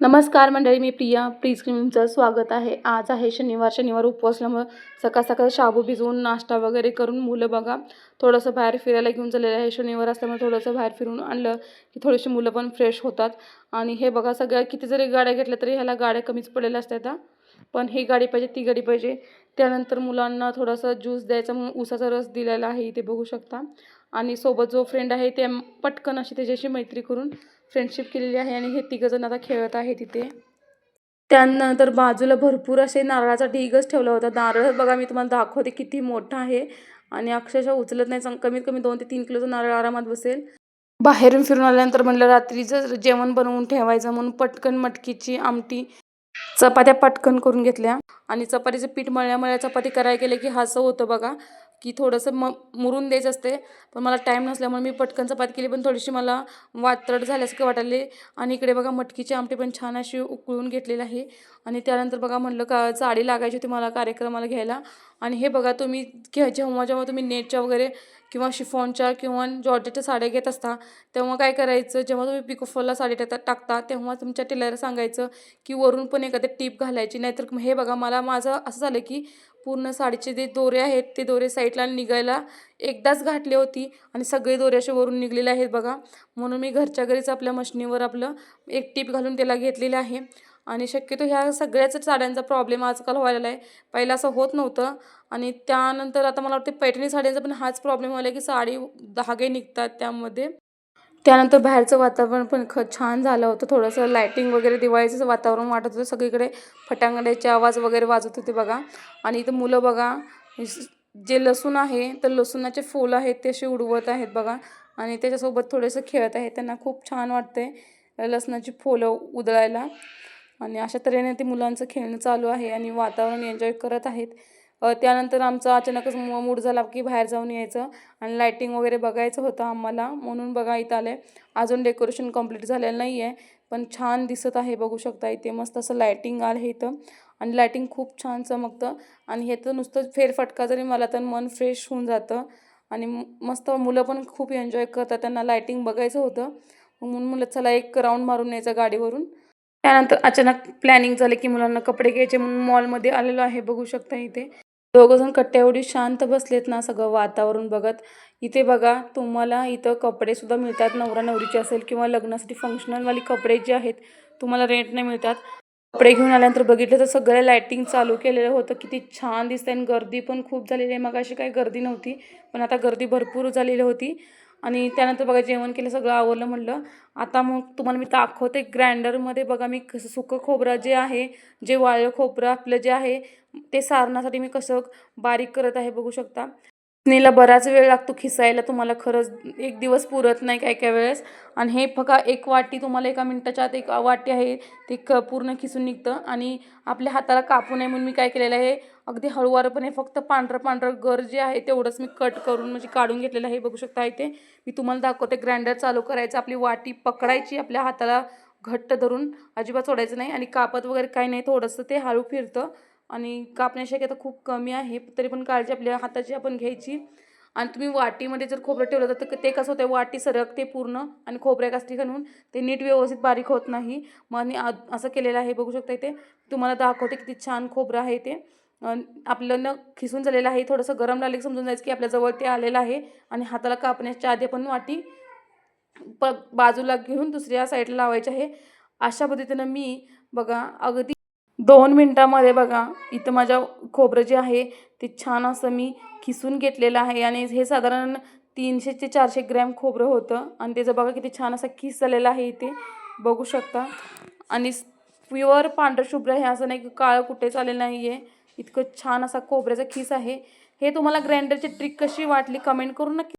नमस्कार मंडळी मी प्रिया. प्रीस्क्रीमचं क्रीमचं स्वागत आहे. आज आहे शनिवार. शनिवार उपवास असल्यामुळं सकाळ सकाळ शाबू भिजवून नाश्ता वगैरे करून मुलं बघा. थोडंसं बाहेर फिरायला घेऊन चाललेलं आहे. शनिवार असल्यामुळे थोडंसं बाहेर फिरून आणलं की थोडीशी मुलं पण फ्रेश होतात. आणि हे बघा सगळ्या किती जरी गाड्या घेतल्या तरी ह्याला गाड्या कमीच पडलेल्या असतात पण ही गाडी पाहिजे ती गाडी पाहिजे. त्यानंतर मुलांना थोडासा ज्यूस द्यायचा म्हणून उसाचा रस दिलेला आहे. इथे बघू शकता. आणि सोबत जो फ्रेंड आहे ते पटकन अशी त्याच्याशी मैत्री करून फ्रेंडशिप केलेली आहे आणि हे तिघंजण आता खेळत आहे तिथे. त्यानंतर बाजूला भरपूर असे नारळाचा ढीगच ठेवला होता. नारळ बघा मी तुम्हाला दाखवते किती मोठा आहे. आणि अक्षरशः उचलत नाही कमीत कमी दोन ते तीन किलोचं नारळ आरामात बसेल. बाहेरून फिरून आल्यानंतर म्हणलं रात्रीचं जेवण बनवून ठेवायचं म्हणून पटकन मटकीची आमटी चपात्या पटकन करून घेतल्या. आणि चपातीचं पीठ मळल्या चपाती करायला गेले की असं होतं बघा. की थोडंसं म मुरून द्यायचं असते. पण मला टाईम नसल्यामुळे मी पटकन चपाती केली. पण थोडीशी मला वात्रट झाल्यासारखं वाटायले आणि इकडे बघा मटकीची आमटी पण छान अशी उकळून घेतलेली आहे. आणि त्यानंतर बघा म्हणलं का साडी लागायची होती मला कार्यक्रमाला घ्यायला. आणि हे बघा तुम्ही घ्या जेव्हा जेव्हा तुम्ही नेटच्या वगैरे किंवा शिफॉनच्या किंवा जॉर्जेटच्या साड्या घेत असता तेव्हा काय करायचं? जेव्हा तुम्ही पिकोफॉलला साडी टाकता टाकता तेव्हा तुमच्या टेलरला सांगायचं की वरून पण एखादं टीप घालायची. नाहीतर हे बघा मला माझं असं झालं की पूर्ण साडीचे जे दोरे आहेत ते दोरे साईडला निघायला एकदाच घातले होती आणि सगळे दोरे असे वरून निघलेले आहेत बघा. म्हणून मी घरच्या घरीच आपल्या मशनीवर आपलं एक टीप घालून त्याला घेतलेलं आहे. आणि शक्यतो ह्या सगळ्याच साड्यांचा प्रॉब्लेम आजकाल व्हायला आहे पहिलं असं होत नव्हतं आणि त्यानंतर आता मला वाटते पैठणी साड्यांचा पण हाच प्रॉब्लेम व्हायला की साडी धागे निघतात त्यामध्ये. त्यानंतर बाहेरचं वातावरण पण ख छान झालं होतं. थोडंसं लायटिंग वगैरे दिवाळीचं वातावरण वाटत होतं. सगळीकडे फटांगड्याचे आवाज वगैरे वाजत होते बघा. आणि इथं मुलं बघा जे लसूण आहे तर लसूणाचे फुलं आहेत ते असे उडवत आहेत बघा. आणि त्याच्यासोबत थोडंसं खेळत आहे त्यांना खूप छान वाटते लसणाची फुलं उधळायला. आणि अशा तऱ्हेने ते मुलांचं खेळणं चालू आहे आणि वातावरण एन्जॉय करत आहेत. त्यानंतर आमचा अचानकच मू मूड झाला की बाहेर जाऊन यायचं आणि लायटिंग वगैरे बघायचं होतं आम्हाला. म्हणून बघा इथं आलं. आहे अजून डेकोरेशन कंप्लीट झालेलं नाही आहे पण छान दिसत आहे बघू शकता इथे. मस्त असं लायटिंग आहे इथं. आणि लायटिंग खूप छान चमकतं. आणि हे तर नुसतं फेरफटका जरी मला तर मन फ्रेश होऊन जातं. आणि मस्त मुलं पण खूप एन्जॉय करतात. त्यांना लायटिंग बघायचं होतं. म्हणून मुलं चला एक राऊंड मारून यायचं गाडीवरून. त्यानंतर अचानक प्लॅनिंग झालं की मुलांना कपडे घ्यायचे म्हणून मॉलमध्ये आलेलो आहे बघू शकता इथे. दोघंजण कट्ट्या एवढी शांत बसलेत ना सगळं वातावरण बघत. इथे बघा तुम्हाला इथं कपडेसुद्धा मिळतात नवरा नवरीचे असेल किंवा लग्नासाठी फंक्शनलवाली कपडे जे आहेत तुम्हाला रेंटने मिळतात. कपडे घेऊन आल्यानंतर बघितलं तर सगळं लायटिंग चालू केलेलं होतं. किती छान दिसतंय आणि गर्दी पण खूप झालेली आहे. मग अशी काही गर्दी नव्हती पण आता गर्दी भरपूर झालेली होती. आणि त्यानंतर बघा जेवण केलं सगळं आवरलं म्हणलं. आता मग तुम्हाला मी दाखवते ग्राइंडरमध्ये बघा मी कसं सुकं खोबरं जे आहे जे वाळलं खोबरं आपलं जे आहे ते सारण्यासाठी मी कसं बारीक करत आहे बघू शकता. चटणीला बराच वेळ लागतो खिसायला तुम्हाला खरंच एक दिवस पुरत नाही काय काय वेळेस. आणि हे बघा एक वाटी तुम्हाला एका मिनटाच्या आत एक वाटी आहे ते क पूर्ण खिसून निघतं. आणि आपल्या हाताला कापू नये म्हणून मी काय केलेलं आहे अगदी हळूवारपणे फक्त पांढरं पांढरं गर जे आहे तेवढंच मी कट करून म्हणजे काढून घेतलेलं आहे. बघू शकता इथे. मी तुम्हाला दाखवते ग्राइंडर चालू करायचं आपली वाटी पकडायची आपल्या हाताला घट्ट धरून. अजिबात सोडायचं नाही आणि कापत वगैरे काही नाही थोडंसं ते हळू फिरतं. आणि कापण्याची शक्यता खूप कमी आहे तरी पण काळजी आपल्या हाताची आपण घ्यायची. आणि तुम्ही वाटीमध्ये जर खोबरं ठेवलं तर ते कसं होतं वाटी सरकते पूर्ण आणि खोबऱ्या कास्टी घालून ते नीट व्यवस्थित बारीक होत नाही. मग आणि आ- असं केलेलं आहे बघू शकता इथे. तुम्हाला दाखवते किती छान खोबरं आहे ते. आपलं न खिसून झालेलं आहे थोडंसं गरम लागलं की समजून जायचं की आपल्याजवळ ते आलेलं आहे. आणि हाताला कापण्याच्या आधी पण वाटी प बाजूला घेऊन दुसऱ्या साईडला लावायची आहे. अशा पद्धतीनं मी बघा अगदी दोन मिनटामध्ये बघा इथं माझ्या खोबरं जे आहे ते छान असं मी खिसून घेतलेलं आहे आणि हे साधारण तीनशे ते चारशे ग्रॅम खोबरं होतं. आणि त्याचं बघा किती छान असा खिस झालेला आहे इथे. बघू शकता. आणि प्युअर पांढरशुभ्र हे असं नाही की काळं कुठे चालेलं नाही आहे इतकं छान असा खोबऱ्याचा खिस आहे. हे तुम्हाला ग्राइंडरची ट्रिक कशी वाटली कमेंट करून नक्की